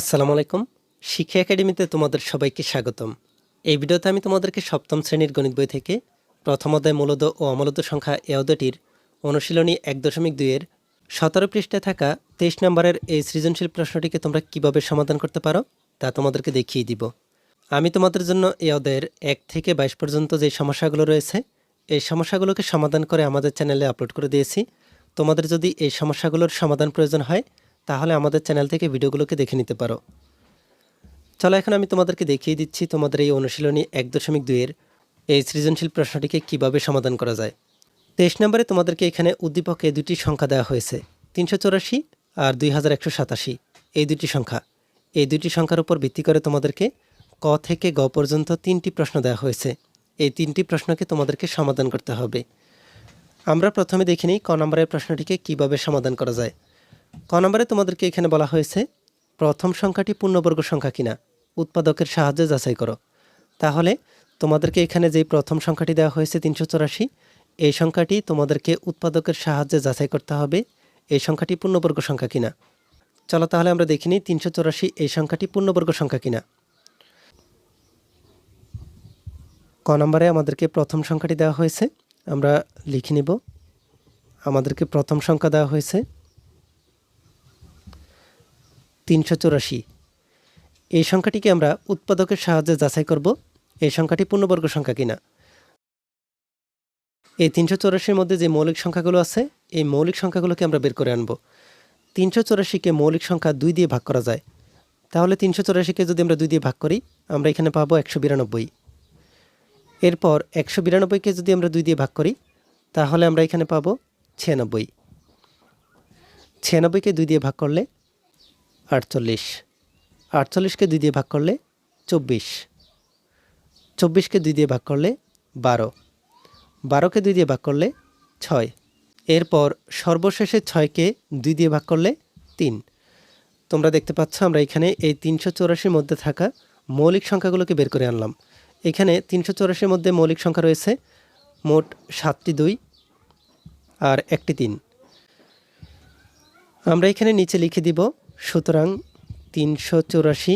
আসসালামু আলাইকুম। শিক্ষা একাডেমিতে তোমাদের সবাইকে স্বাগতম। এই ভিডিওতে আমি তোমাদেরকে সপ্তম শ্রেণির গণিত বই থেকে প্রথম অধ্যায় মূলদ ও অমূলদ সংখ্যা এ অধ্যায়টির অনুশীলনী এক দশমিক দুইয়ের সতেরো পৃষ্ঠায় থাকা তেইশ নম্বরের এই সৃজনশীল প্রশ্নটিকে তোমরা কীভাবে সমাধান করতে পারো তা তোমাদেরকে দেখিয়ে দিব। আমি তোমাদের জন্য এই অধ্যায়ের এক থেকে বাইশ পর্যন্ত যে সমস্যাগুলো রয়েছে, এই সমস্যাগুলোকে সমাধান করে আমাদের চ্যানেলে আপলোড করে দিয়েছি। তোমাদের যদি এই সমস্যাগুলোর সমাধান প্রয়োজন হয় তাহলে আমাদের চ্যানেল থেকে ভিডিওগুলোকে দেখে নিতে পারো। চলো, এখন আমি তোমাদেরকে দেখিয়ে দিচ্ছি তোমাদের এই অনুশীলনী এক দশমিক দুইয়ের এই সৃজনশীল প্রশ্নটিকে কীভাবে সমাধান করা যায়। তেইশ নম্বরে তোমাদেরকে এখানে উদ্দীপকে দুটি সংখ্যা দেওয়া হয়েছে, তিনশো আর দুই হাজার একশো সাতাশি। এই দুটি সংখ্যা, এই দুটি সংখ্যার উপর ভিত্তি করে তোমাদেরকে ক থেকে গ পর্যন্ত তিনটি প্রশ্ন দেওয়া হয়েছে। এই তিনটি প্রশ্নকে তোমাদেরকে সমাধান করতে হবে। আমরা প্রথমে দেখিনি ক নম্বরের প্রশ্নটিকে কীভাবে সমাধান করা যায়। ক নম্বরে তোমাদেরকে এখানে বলা হয়েছে, প্রথম সংখ্যাটি পূর্ণবর্গ সংখ্যা কিনা? উৎপাদকের সাহায্যে যাচাই করো। তাহলে তোমাদেরকে এখানে যেই প্রথম সংখ্যাটি দেওয়া হয়েছে তিনশো চৌরাশি, এই সংখ্যাটি তোমাদেরকে উৎপাদকের সাহায্যে যাচাই করতে হবে, এই সংখ্যাটি পূর্ণবর্গ সংখ্যা কিনা? চলো তাহলে আমরা দেখিনি তিনশো চৌরাশি, এই সংখ্যাটি পূর্ণবর্গ সংখ্যা কিনা? ক নম্বরে আমাদেরকে প্রথম সংখ্যাটি দেওয়া হয়েছে, আমরা লিখে নিব। আমাদেরকে প্রথম সংখ্যা দেওয়া হয়েছে তিনশো চুরাশি। এই সংখ্যাটিকে আমরা উৎপাদকের সাহায্যে যাচাই করব, এই সংখ্যাটি পূর্ণবর্গ সংখ্যা কিনা। এই তিনশো চৌরাশির মধ্যে যে মৌলিক সংখ্যাগুলো আছে, এই মৌলিক সংখ্যাগুলোকে আমরা বের করে আনব। তিনশো চৌরাশিকে মৌলিক সংখ্যা দুই দিয়ে ভাগ করা যায়। তাহলে তিনশো চৌরাশিকে যদি আমরা দুই দিয়ে ভাগ করি, আমরা এখানে পাবো একশো বিরানব্বই। এরপর একশো বিরানব্বইকে যদি আমরা দুই দিয়ে ভাগ করি, তাহলে আমরা এখানে পাবো ছিয়ানব্বই। ছিয়ানব্বইকে দুই দিয়ে ভাগ করলে আটচল্লিশ। আটচল্লিশকে দুই দিয়ে ভাগ করলে চব্বিশ। চব্বিশকে দুই দিয়ে ভাগ করলে বারো। বারোকে দুই দিয়ে ভাগ করলে ছয়। এরপর সর্বশেষে ছয়কে দুই দিয়ে ভাগ করলে তিন। তোমরা দেখতে পাচ্ছ, আমরা এখানে এই তিনশো চৌরাশির মধ্যে থাকা মৌলিক সংখ্যাগুলোকে বের করে আনলাম। এখানে তিনশো চৌরাশির মধ্যে মৌলিক সংখ্যা রয়েছে মোট সাতটি দুই আর একটি তিন। আমরা এখানে নিচে লিখে দিব সুতরাং তিনশো চৌরাশি।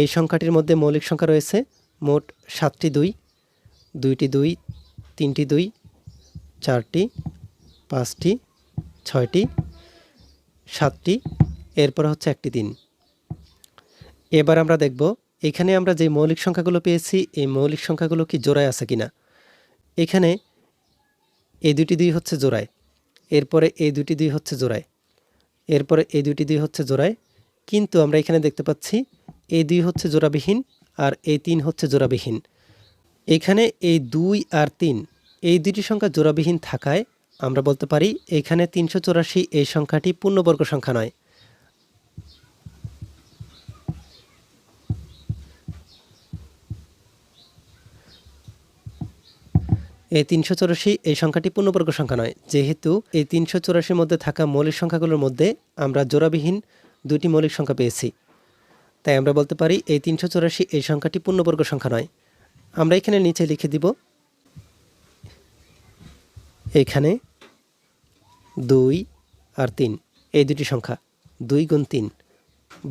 এই সংখ্যাটির মধ্যে মৌলিক সংখ্যা রয়েছে মোট সাতটি দুই, দুইটি দুই, তিনটি দুই, চারটি, পাঁচটি, ছয়টি, সাতটি, এরপর হচ্ছে একটি দিন এবার আমরা দেখব এখানে আমরা যে মৌলিক সংখ্যাগুলো পেয়েছি, এই মৌলিক সংখ্যাগুলো কি জোড়ায় আছে কিনা। এখানে এই দুটি দুই হচ্ছে জোড়ায়, এরপরে এই দুটি দুই হচ্ছে জোড়ায়। এরপরে এই দুইটি দুই হচ্ছে জোড়ায়। কিন্তু আমরা এখানে দেখতে পাচ্ছি এই দুই হচ্ছে জোড়াবিহীন আর এই তিন হচ্ছে জোড়াবিহীন। এখানে এই দুই আর তিন, এই দুটি সংখ্যা জোড়াবিহীন থাকায় আমরা বলতে পারি এখানে তিনশো চৌরাশি এই সংখ্যাটি পূর্ণবর্গ সংখ্যা নয়। এই তিনশো চৌরাশি এই সংখ্যাটি পূর্ণবর্গ সংখ্যা নয়। যেহেতু এই তিনশো চৌরাশির মধ্যে থাকা মৌলিক সংখ্যাগুলোর মধ্যে আমরা জোড়াবিহীন দুটি মৌলিক সংখ্যা পেয়েছি। তাই আমরা বলতে পারি এই তিনশো চৌরাশি এই সংখ্যাটি পূর্ণবর্গ সংখ্যা নয়। আমরা এখানে নিচে লিখে দিব। এখানে দুই আর তিন, এই দুটি সংখ্যা দুই গুণ তিন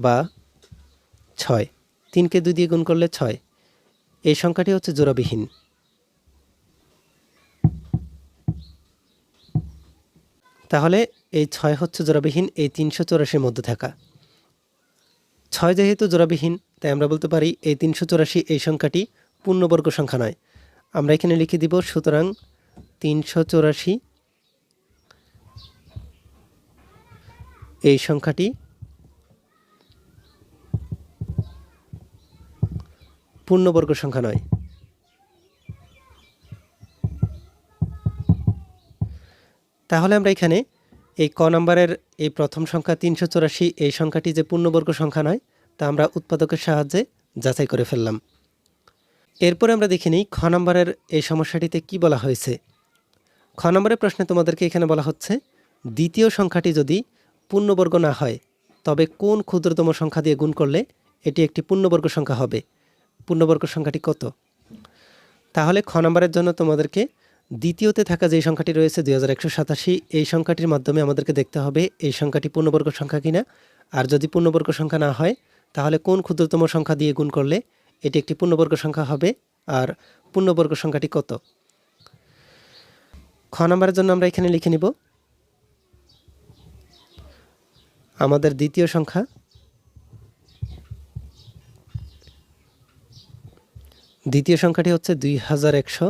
বা ছয়। তিনকে দুই দিয়ে গুণ করলে ছয়। এই সংখ্যাটি হচ্ছে জোড়াবিহীন। তাহলে এই ছয় হচ্ছে জোড়াবিহীন, এই তিনশো চৌরাশির মধ্যে থাকা। ছয় যেহেতু জোড়াবিহীন, তাই আমরা বলতে পারি এই তিনশো চৌরাশি এই সংখ্যাটি পূর্ণবর্গ সংখ্যা নয়। আমরা এখানে লিখে দিব, সুতরাং তিনশো চৌরাশি এই সংখ্যাটি পূর্ণবর্গ সংখ্যা নয়। তাহলে আমরা এখানে এই ক নম্বরের এই প্রথম সংখ্যা তিনশো চৌরাশি, এই সংখ্যাটি যে পূর্ণবর্গ সংখ্যা নয়, তা আমরা উৎপাদকের সাহায্যে যাচাই করে ফেললাম। এরপরে আমরা দেখে নিই খ নম্বরের এই সমস্যাটিতে কি বলা হয়েছে। খ নম্বরের প্রশ্নে তোমাদেরকে এখানে বলা হচ্ছে, দ্বিতীয় সংখ্যাটি যদি পূর্ণবর্গ না হয়, তবে কোন ক্ষুদ্রতম সংখ্যা দিয়ে গুণ করলে এটি একটি পূর্ণবর্গ সংখ্যা হবে? পূর্ণবর্গ সংখ্যাটি কত? তাহলে খ নম্বরের জন্য তোমাদেরকে দ্বিতীয়তে থাকা যে সংখ্যাটি রয়েছে দুই হাজার একশো সাতাশি, এই সংখ্যাটির মাধ্যমে আমাদেরকে দেখতে হবে এই সংখ্যাটি পূর্ণবর্গ সংখ্যা কিনা। আর যদি পূর্ণবর্গ সংখ্যা না হয়, তাহলে কোন ক্ষুদ্রতম সংখ্যা দিয়ে গুণ করলে এটি একটি পূর্ণবর্গ সংখ্যা হবে আর পূর্ণবর্গ সংখ্যাটি কত? খ নাম্বারের জন্য আমরা এখানে লিখে নিব। আমাদের দ্বিতীয় সংখ্যা দ্বিতীয় সংখ্যাটি হচ্ছে দুই হাজার একশো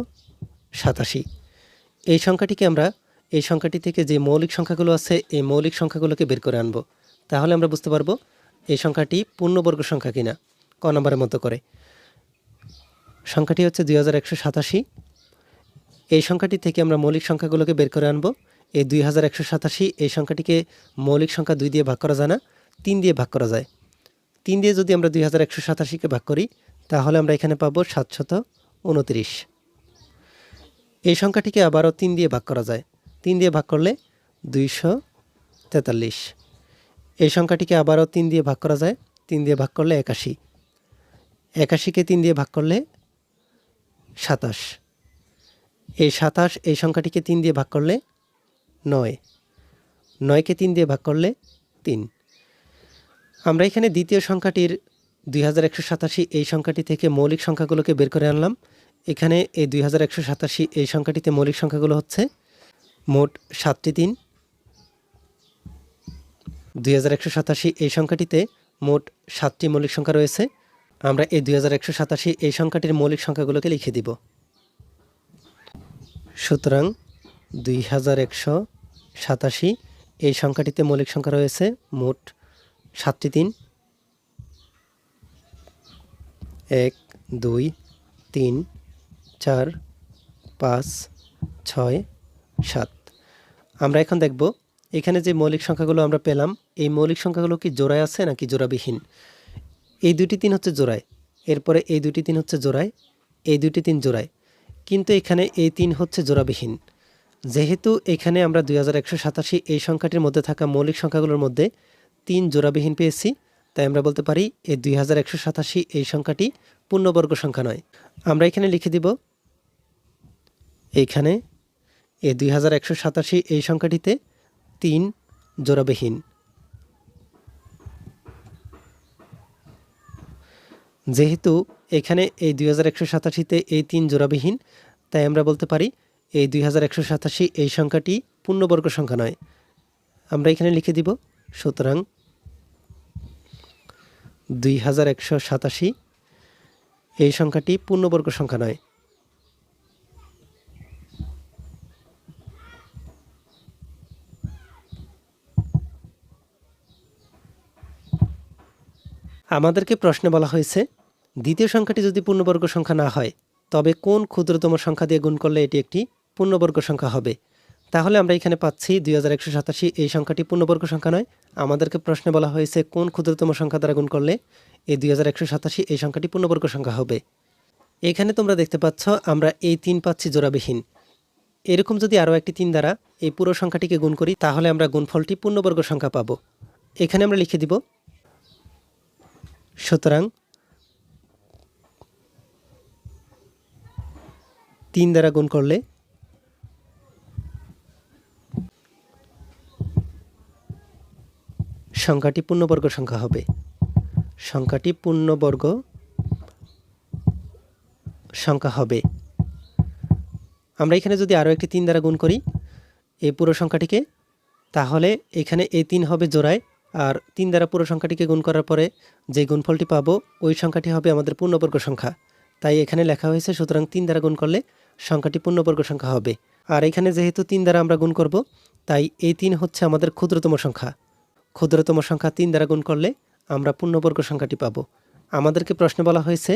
সাতাশি। এই সংখ্যাটিকে আমরা, এই সংখ্যাটি থেকে যে মৌলিক সংখ্যাগুলো আছে, এই মৌলিক সংখ্যাগুলোকে বের করে আনব। তাহলে আমরা বুঝতে পারব এই সংখ্যাটি পূর্ণবর্গ সংখ্যা কিনা, ক নম্বরের মতো করে। সংখ্যাটি হচ্ছে দুই হাজার একশো সাতাশি। এই সংখ্যাটি থেকে আমরা মৌলিক সংখ্যাগুলোকে বের করে আনব। এই দুই হাজার একশো সাতাশি, এই সংখ্যাটিকে মৌলিক সংখ্যা দুই দিয়ে ভাগ করা যায় না, তিন দিয়ে ভাগ করা যায়। তিন দিয়ে যদি আমরা দুই হাজার একশো সাতাশিকে ভাগ করি, তাহলে আমরা এখানে পাবো সাতশত উনত্রিশ। এই সংখ্যাটিকে আবারও তিন দিয়ে ভাগ করা যায়। তিন দিয়ে ভাগ করলে দুইশো তেতাল্লিশ। এই সংখ্যাটিকে আবারও তিন দিয়ে ভাগ করা যায়। তিন দিয়ে ভাগ করলে একাশি। একাশিকে তিন দিয়ে ভাগ করলে সাতাশ। এই সাতাশ, এই সংখ্যাটিকে তিন দিয়ে ভাগ করলে নয়। নয়কে তিন দিয়ে ভাগ করলে তিন। আমরা এখানে দ্বিতীয় সংখ্যাটির দুই হাজার একশো সাতাশি এই সংখ্যাটি থেকে মৌলিক সংখ্যাগুলোকে বের করে আনলাম। এখানে এই দুই হাজার একশো সাতাশি এই সংখ্যাটিতে মৌলিক সংখ্যাগুলো হচ্ছে মোট সাতটি তিন। দুই এই সংখ্যাটিতে মোট সাতটি মৌলিক সংখ্যা রয়েছে। আমরা এই দুই হাজার একশো সাতাশি এই সংখ্যাটির মৌলিক সংখ্যাগুলোকে লিখে দিব। সুতরাং দুই হাজার একশো সাতাশি এই সংখ্যাটিতে মৌলিক সংখ্যা রয়েছে মোট সাতটি তিন। এক, দুই, তিন চার, পাঁচ, ছয়, সাত। আমরা এখন দেখব এখানে যে মৌলিক সংখ্যাগুলো আমরা পেলাম, এই মৌলিক সংখ্যাগুলো কি জোড়ায় আছে নাকি জোড়াবিহীন? এই দুটি তিন হচ্ছে জোড়ায়, এরপরে এই দুটি তিন হচ্ছে জোড়ায়, এই দুটি তিন জোড়ায়। কিন্তু এখানে এই তিন হচ্ছে জোড়াবিহীন। যেহেতু এখানে আমরা দুই হাজার একশো সাতাশি এই সংখ্যাটির মধ্যে থাকা মৌলিক সংখ্যাগুলোর মধ্যে তিন জোড়াবিহীন পেয়েছি, তাই আমরা বলতে পারি এই দুই হাজার একশো সাতাশি এই সংখ্যাটি পূর্ণবর্গ সংখ্যা নয়। আমরা এখানে লিখে দিব এইখানে এই দুই হাজার একশো সাতাশি এই সংখ্যাটিতে তিন জোড়াবিহীন। যেহেতু এখানে এই দুই হাজার একশো সাতাশিতে এই তিন জোড়াবিহীন, তাই আমরা বলতে পারি এই দুই হাজার একশো সাতাশি এই সংখ্যাটি পূর্ণবর্গ সংখ্যা নয়। আমরা এখানে লিখে দিব, সুতরাং দুই হাজার একশো সাতাশি এই সংখ্যাটি পূর্ণবর্গ সংখ্যা নয়। আমাদেরকে প্রশ্নে বলা হয়েছে, দ্বিতীয় সংখ্যাটি যদি পূর্ণবর্গ সংখ্যা না হয়, তবে কোন ক্ষুদ্রতম সংখ্যা দিয়ে গুণ করলে এটি একটি পূর্ণবর্গ সংখ্যা হবে? তাহলে আমরা এখানে পাচ্ছি দুই হাজার একশো সাতাশি, এই সংখ্যাটি পূর্ণবর্গ সংখ্যা নয়। আমাদেরকে প্রশ্নে বলা হয়েছে, কোন ক্ষুদ্রতম সংখ্যা দ্বারা গুণ করলে এই দুই হাজার একশো সাতাশি, এই সংখ্যাটি পূর্ণবর্গ সংখ্যা হবে? এখানে তোমরা দেখতে পাচ্ছ, আমরা এই তিন পাচ্ছি জোড়াবিহীন। এরকম যদি আরও একটি তিন দ্বারা এই পুরো সংখ্যাটিকে গুণ করি, তাহলে আমরা গুণফলটি পূর্ণবর্গ সংখ্যা পাব। এখানে আমরা লিখে দিব সুতরাং তিন দ্বারা গুণ করলে সংখ্যাটি পূর্ণবর্গ সংখ্যা হবে। সংখ্যাটি পূর্ণবর্গ সংখ্যা হবে। আমরা এখানে যদি আরও একটি তিন দ্বারা গুণ করি এই পুরো সংখ্যাটিকে, তাহলে এখানে এই তিন হবে জোড়ায় আর তিন দ্বারা পুরো সংখ্যাটিকে গুণ করার পরে যে গুণফলটি পাবো, ওই সংখ্যাটি হবে আমাদের পূর্ণবর্গ সংখ্যা। তাই এখানে লেখা হয়েছে, সুতরাং তিন দ্বারা গুণ করলে সংখ্যাটি পূর্ণবর্গ সংখ্যা হবে। আর এখানে যেহেতু তিন দ্বারা আমরা গুণ করব, তাই এই তিন হচ্ছে আমাদের ক্ষুদ্রতম সংখ্যা। ক্ষুদ্রতম সংখ্যা তিন দ্বারা গুণ করলে আমরা পূর্ণবর্গ সংখ্যাটি পাব। আমাদেরকে প্রশ্নে বলা হয়েছে,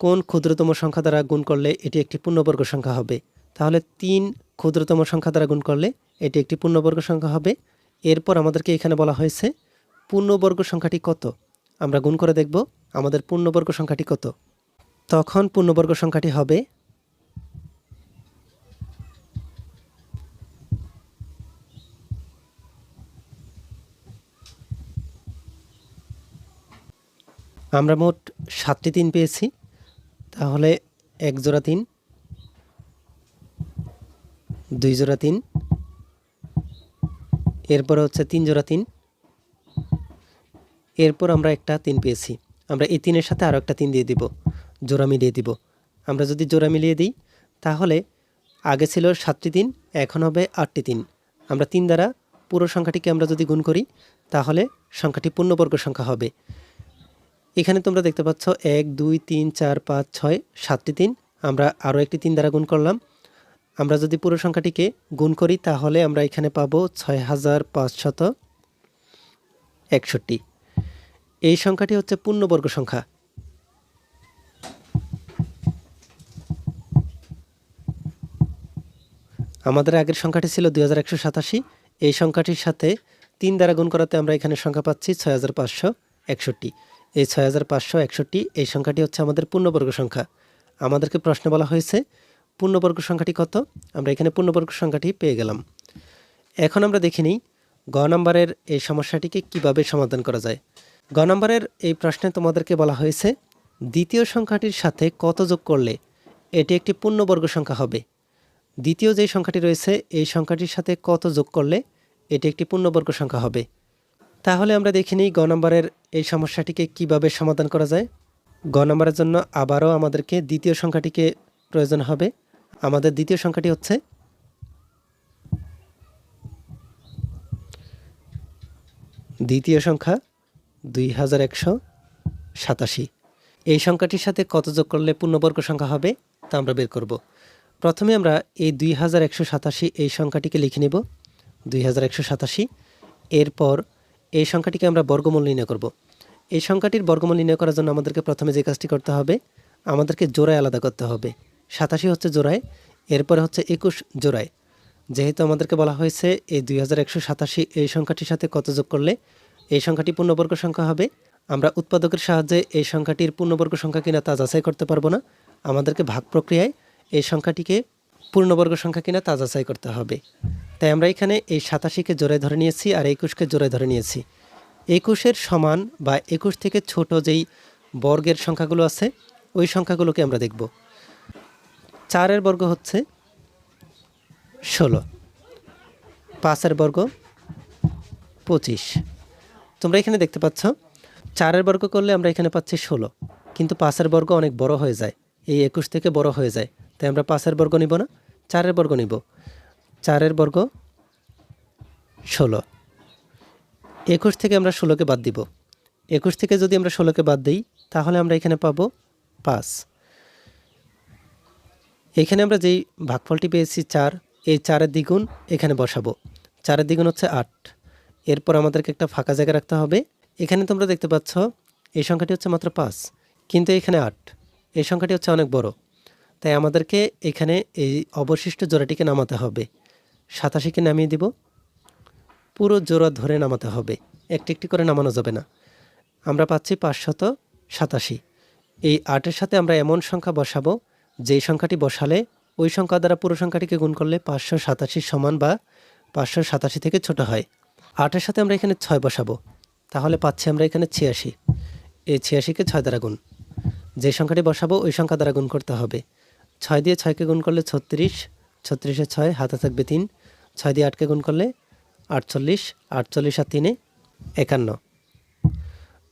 কোন ক্ষুদ্রতম সংখ্যা দ্বারা গুণ করলে এটি একটি পূর্ণবর্গ সংখ্যা হবে? তাহলে তিন ক্ষুদ্রতম সংখ্যা দ্বারা গুণ করলে এটি একটি পূর্ণবর্গ সংখ্যা হবে। এরপর আমাদেরকে এখানে বলা হয়েছে, পূর্ণবর্গ সংখ্যাটি কত? আমরা গুণ করে দেখব, আমাদের পূর্ণবর্গ সংখ্যাটি কত? তখন পূর্ণবর্গ সংখ্যাটি হবে আমরা মোট সাতটি তিন পেয়েছি, তাহলে এক জোড়া তিন, দুই জোড়া তিন এরপরে হচ্ছে তিন জোড়া তিন। এরপর আমরা একটা তিন পেয়েছি। আমরা এই তিনের সাথে আরও একটা তিন দিয়ে দিব, জোড়া মিলিয়ে দিব। আমরা যদি জোড়া মিলিয়ে দিই, তাহলে আগে ছিল সাতটি তিন, এখন হবে আটটি তিন। আমরা তিন দ্বারা পুরো সংখ্যাটিকে আমরা যদি গুণ করি, তাহলে সংখ্যাটি পূর্ণবর্গ সংখ্যা হবে। এখানে তোমরা দেখতে পাচ্ছ এক, দুই, তিন, চার, পাঁচ, ছয়, সাতটি তিন। আমরা আরও একটি তিন দ্বারা গুণ করলাম। আমরা যদি পুরো সংখ্যাটিকে গুণ করি, তাহলে আমরা এখানে পাবো ছয় হাজার পাঁচশত একষট্টি। এই সংখ্যাটি হচ্ছে পূর্ণবর্গ সংখ্যা। আমাদের আগের সংখ্যাটি ছিল দুই হাজার একশো সাতাশি। এই সংখ্যাটির সাথে তিন দ্বারা গুণ করাতে আমরা এখানে সংখ্যা পাচ্ছি ছয় হাজার পাঁচশো একষট্টি। এই ছয় হাজার পাঁচশো একষট্টি, এই সংখ্যাটি হচ্ছে আমাদের পূর্ণবর্গ সংখ্যা। আমাদেরকে প্রশ্ন বলা হয়েছে পূর্ণবর্গ সংখ্যাটি কত? আমরা এখানে পূর্ণবর্গ সংখ্যাটি পেয়ে গেলাম। এখন আমরা দেখে নিই গ নম্বরের এই সমস্যাটিকে কীভাবে সমাধান করা যায়। গ নম্বরের এই প্রশ্নে তোমাদেরকে বলা হয়েছে, দ্বিতীয় সংখ্যাটির সাথে কত যোগ করলে এটি একটি পূর্ণবর্গ সংখ্যা হবে? দ্বিতীয় যে সংখ্যাটি রয়েছে, এই সংখ্যাটির সাথে কত যোগ করলে এটি একটি পূর্ণবর্গ সংখ্যা হবে? তাহলে আমরা দেখে নিই গ নম্বরের এই সমস্যাটিকে কীভাবে সমাধান করা যায়। গ নম্বরের জন্য আবারও আমাদেরকে দ্বিতীয় সংখ্যাটিকে প্রয়োজন হবে। আমাদের দ্বিতীয় সংখ্যাটি হচ্ছে দ্বিতীয় সংখ্যা দুই হাজার একশো সাতাশি। এই সংখ্যাটির সাথে কত যোগ করলে পূর্ণবর্গ সংখ্যা হবে তা আমরা বের করব। প্রথমে আমরা এই দুই হাজার একশো সাতাশি এই সংখ্যাটিকে লিখে নেব। দুই হাজার একশো সাতাশি, এরপর এই সংখ্যাটিকে আমরা বর্গমূল নির্ণয় করব। এই সংখ্যাটির বর্গমূল নির্ণয় করার জন্য আমাদেরকে প্রথমে যে কাজটি করতে হবে, আমাদেরকে জোড়ায় আলাদা করতে হবে। সাতাশি হচ্ছে জোড়ায়, এরপরে হচ্ছে একুশ জোড়ায়। যেহেতু আমাদেরকে বলা হয়েছে এই দুই হাজার একশো সাতাশি এই সংখ্যাটির সাথে কত যোগ করলে, এই সংখ্যাটি পূর্ণবর্গ সংখ্যা হবে। আমরা উৎপাদকের সাহায্যে এই সংখ্যাটির পূর্ণবর্গ সংখ্যা কিনা তা যাচাই করতে পারব না। আমাদেরকে ভাগ প্রক্রিয়ায় এই সংখ্যাটিকে পূর্ণবর্গ সংখ্যা কিনা তা যাচাই করতে হবে। তাই আমরা এখানে এই সাতাশিকে জোরে ধরে নিয়েছি আর একুশকে জোরে ধরে নিয়েছি। একুশের সমান বা একুশ থেকে ছোট যেই বর্গের সংখ্যাগুলো আছে, ওই সংখ্যাগুলোকে আমরা দেখব। চারের বর্গ হচ্ছে ষোলো। পাঁচের বর্গ পঁচিশ। তোমরা এখানে দেখতে পাচ্ছ, চারের বর্গ করলে আমরা এখানে পাচ্ছি ষোলো, কিন্তু পাঁচের বর্গ অনেক বড় হয়ে যায়। এই একুশ থেকে বড় হয়ে যায়। তাই আমরা পাঁচের বর্গ নিব না, চারের বর্গ নিব। চারের বর্গ ষোলো। একুশ থেকে আমরা ষোলোকে বাদ দিব। একুশ থেকে যদি আমরা ষোলোকে বাদ দিই, তাহলে আমরা এখানে পাবো পাঁচ। এখানে আমরা যেই ভাগফলটি পেয়েছি চার, এই চারের দ্বিগুণ এখানে বসাবো। চারের দ্বিগুণ হচ্ছে আট। এরপর আমাদেরকে একটা ফাঁকা জায়গা রাখতে হবে। এখানে তোমরা দেখতে পাচ্ছ, এই সংখ্যাটি হচ্ছে মাত্র পাঁচ, কিন্তু এখানে আট। এই সংখ্যাটি হচ্ছে অনেক বড়। তাই আমাদেরকে এখানে এই অবশিষ্ট জোড়াটিকে নামাতে হবে। সাতাশিকে নামিয়ে দিব। পুরো জোড়া ধরে নামাতে হবে। একটি একটি করে নামানো যাবে না। আমরা পাচ্ছি পাঁচশত সাতাশি। এই আটের সাথে আমরা এমন সংখ্যা বসাবো যেই সংখ্যাটি বসালে, ওই সংখ্যা দ্বারা পুরো সংখ্যাটিকে গুণ করলে পাঁচশো সাতাশি সমান বা পাঁচশো সাতাশি থেকে ছোট হয়। আটের সাথে আমরা এখানে ছয় বসাবো। তাহলে পাচ্ছি আমরা এখানে ছিয়াশি। এই ছিয়াশিকে ছয় দ্বারা গুণ। যে সংখ্যাটি বসাবো, ওই সংখ্যা দ্বারা গুণ করতে হবে। ছয় দিয়ে ছয়কে গুণ করলে ছত্রিশ, ছত্রিশে ছয়, হাতে থাকবে তিন। ছয় দিয়ে আটকে গুণ করলে আটচল্লিশ আটচল্লিশ আর তিনে একান্ন।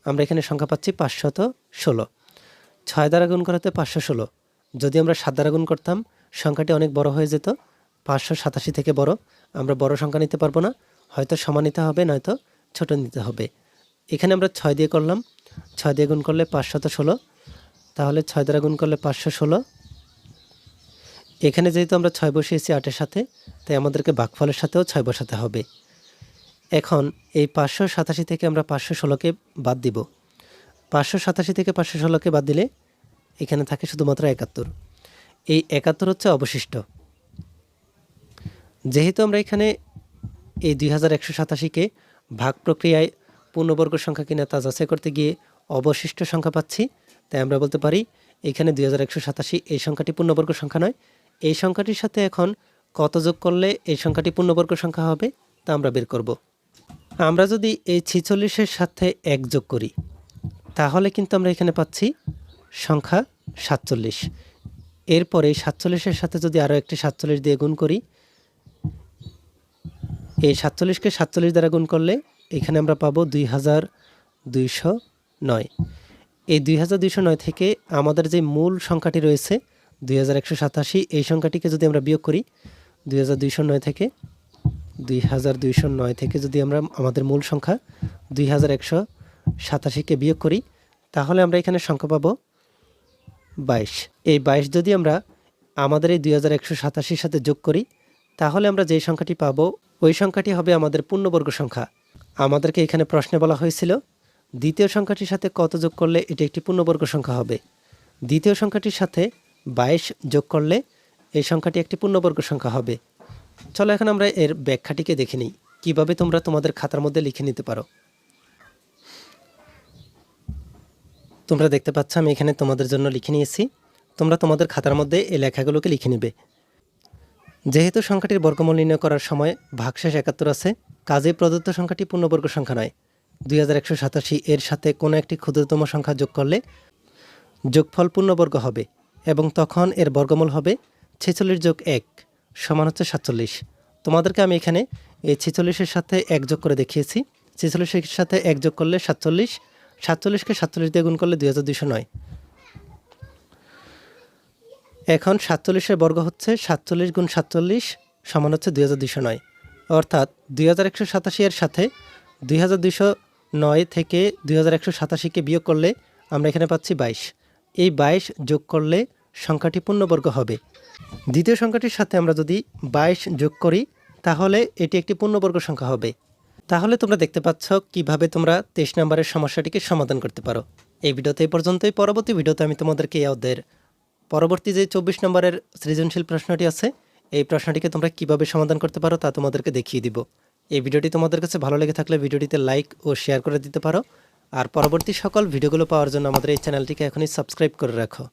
আমরা এখানে সংখ্যা পাচ্ছি পাঁচশত ষোলো। ছয় দ্বারা গুণ করাতে পাঁচশো ষোলো। যদি আমরা সাত দ্বারা গুণ করতাম, সংখ্যাটি অনেক বড় হয়ে যেত। পাঁচশো সাতাশি থেকে বড়। আমরা বড় সংখ্যা নিতে পারব না। হয়তো সমান নিতে হবে, নয়তো ছোট নিতে হবে। এখানে আমরা ছয় দিয়ে করলাম। ছয় দিয়ে গুণ করলে পাঁচশত ষোলো। তাহলে ছয় দ্বারা গুণ করলে পাঁচশো ষোলো। এখানে যেহেতু আমরা ছয় বসিয়েছি আটের সাথে, তাই আমাদেরকে বাঘফলের সাথেও ছয় বসাতে হবে। এখন এই পাঁচশো সাতাশি থেকে আমরা পাঁচশো ষোলোকে বাদ দিব। পাঁচশো সাতাশি থেকে পাঁচশো ষোলোকে বাদ দিলে এখানে থাকে শুধুমাত্র একাত্তর। এই একাত্তর হচ্ছে অবশিষ্ট। যেহেতু আমরা এখানে এই দুই হাজার একশো সাতাশিকে ভাগ প্রক্রিয়ায় পূর্ণবর্গ সংখ্যা কিনা তা যাচাই করতে গিয়ে অবশিষ্ট সংখ্যা পাচ্ছি, তাই আমরা বলতে পারি এখানে দুই হাজার একশো সাতাশি এই সংখ্যাটি পূর্ণবর্গ সংখ্যা নয়। এই সংখ্যাটির সাথে এখন কত যোগ করলে এই সংখ্যাটি পূর্ণবর্গ সংখ্যা হবে তা আমরা বের করব। আমরা যদি এই ছিচল্লিশের সাথে এক যোগ করি, তাহলে কিন্তু আমরা এখানে পাচ্ছি সংখ্যা সাতচল্লিশ। এরপরে সাতচল্লিশের সাথে যদি আরও একটি সাতচল্লিশ দিয়ে গুণ করি, এই সাতচল্লিশকে সাতচল্লিশ দ্বারা গুণ করলে এখানে আমরা পাবো দুই হাজার দুইশো নয়। এই দুই হাজার দুইশো নয় থেকে আমাদের যে মূল সংখ্যাটি রয়েছে, দুই হাজার একশো সাতাশি, এই সংখ্যাটিকে যদি আমরা বিয়োগ করি, দুই হাজার দুইশো নয় থেকে, দুই হাজার দুইশো নয় থেকে যদি আমরা আমাদের মূল সংখ্যা দুই হাজার একশো সাতাশিকে বিয়োগ করি, তাহলে আমরা এখানে সংখ্যা পাবো বাইশ। এই বাইশ যদি আমরা আমাদের এই দুই হাজার একশো সাতাশির সাথে যোগ করি, তাহলে আমরা যেই সংখ্যাটি পাব, ওই সংখ্যাটি হবে আমাদের পূর্ণবর্গ সংখ্যা। আমাদেরকে এখানে প্রশ্নে বলা হয়েছিল, দ্বিতীয় সংখ্যাটির সাথে কত যোগ করলে এটি একটি পূর্ণবর্গ সংখ্যা হবে? দ্বিতীয় সংখ্যাটির সাথে বাইশ যোগ করলে এই সংখ্যাটি একটি পূর্ণবর্গ সংখ্যা হবে। চলো এখন আমরা এর ব্যাখ্যাটিকে দেখে নিই। কীভাবে তোমরা তোমাদের খাতার মধ্যে লিখে নিতে পারো? তোমরা দেখতে পাচ্ছ, আমি এখানে তোমাদের জন্য লিখে নিয়েছি। তোমরা তোমাদের খাতার মধ্যে এই লেখাগুলোকে লিখে নেবে। যেহেতু সংখ্যাটির বর্গমূল নির্ণয় করার সময় ভাগশেষ একাত্তর আছে কাজেই প্রদত্ত সংখ্যাটি পূর্ণবর্গ সংখ্যা নয়। দুই এর সাথে কোনো একটি ক্ষুদ্রতম সংখ্যা যোগ করলে যোগফল পূর্ণবর্গ হবে এবং তখন এর বর্গমূল হবে ছেচল্লিশ যোগ এক সমান হচ্ছে সাতচল্লিশ। তোমাদেরকে আমি এখানে এই ছেচল্লিশের সাথে এক যোগ করে দেখিয়েছি। ছেচল্লিশের সাথে এক যোগ করলে সাতচল্লিশ সাতচল্লিশকে সাতচল্লিশ দিয়ে গুণ করলে দুই হাজার দুইশো নয়। এখন সাতচল্লিশের বর্গ হচ্ছে সাতচল্লিশ গুণ সাতচল্লিশ সমান হচ্ছে দুই হাজার দুইশো নয়। অর্থাৎ দুই হাজার একশো সাতাশি এর সাথে দুই হাজার দুইশো নয় থেকে দুই হাজার একশো সাতাশিকে বিয়োগ করলে আমরা এখানে পাচ্ছি বাইশ। এই বাইশ যোগ করলে সংখ্যাটি পূর্ণবর্গ হবে। দ্বিতীয় সংখ্যাটির সাথে আমরা যদি বাইশ যোগ করি, তাহলে এটি একটি পূর্ণবর্গ সংখ্যা হবে। তাহলে তোমরা দেখতে পাচ্ছ কীভাবে তোমরা তেইশ নম্বরের সমস্যাটিকে সমাধান করতে পারো। এই ভিডিওতে এই পর্যন্তই। পরবর্তী ভিডিওতে আমি তোমাদেরকে এই অধ্যায়ের পরবর্তী যে চব্বিশ নম্বরের সৃজনশীল প্রশ্নটি আছে, এই প্রশ্নটিকে তোমরা কীভাবে সমাধান করতে পারো তা তোমাদেরকে দেখিয়ে দিব। এই ভিডিওটি তোমাদের কাছে ভালো লেগে থাকলে ভিডিওটিতে লাইক ও শেয়ার করে দিতে পারো। আর পরবর্তী সকল ভিডিওগুলো পাওয়ার জন্য আমাদের এই চ্যানেলটিকে এখনই সাবস্ক্রাইব করে রাখো।